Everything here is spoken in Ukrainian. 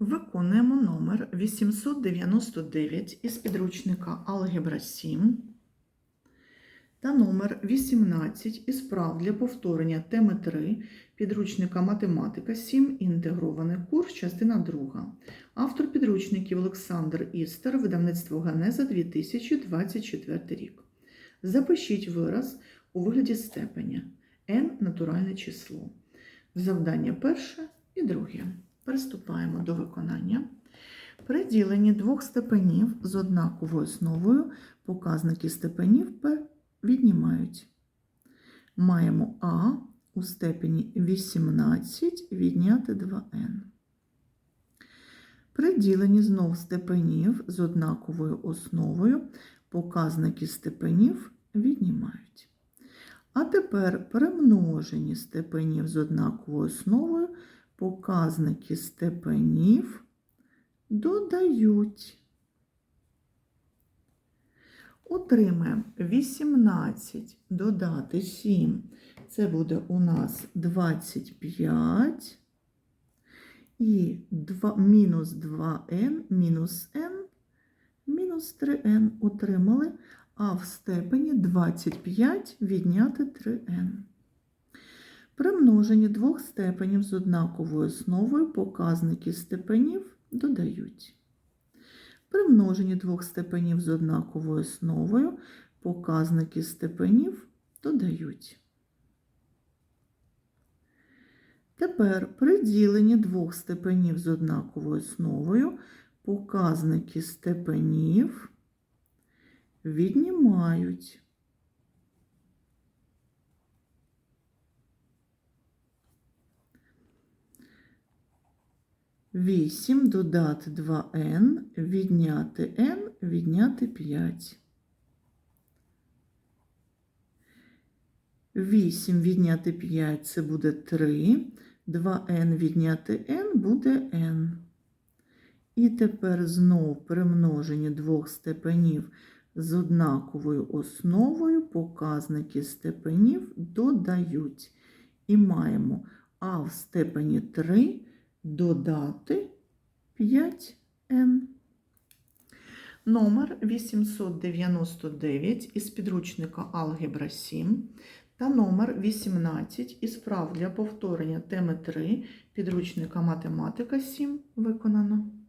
Виконуємо номер 899 із підручника Алгебра 7 та номер 18 із прав для повторення теми 3 підручника Математика 7. Інтегрований курс, частина 2. Автор підручників Олександр Істер, видавництво Ганеза 2024 рік. Запишіть вираз у вигляді степеня n натуральне число. Завдання перше і друге. Приступаємо до виконання. При діленні двох степенів з однаковою основою показники степенів П віднімають. Маємо А у степені 18 відняти 2n. При діленні знов степенів з однаковою основою показники степенів віднімають. А тепер при множенні степенів з однаковою основою показники степенів додають. Отримаємо 18 додати 7. Це буде у нас 25. І 2, мінус 2n, мінус n, мінус 3n отримали, а в степені 25 відняти 3n. При множенні двох степенів з однаковою основою показники степенів додають. При множенні двох степенів з однаковою основою показники степенів додають. Тепер при діленні двох степенів з однаковою основою показники степенів віднімають. Вісім додати 2n, відняти n, відняти 5. 8 відняти 5 це буде 3. 2n відняти n буде n. І тепер знов при множенні двох степенів з однаковою основою показники степенів додають. І маємо а в степені 3 додати 5n. Номер 899 із підручника Алгебра 7 та номер 18 із прав для повторення теми 3 підручника Математика 7 виконано.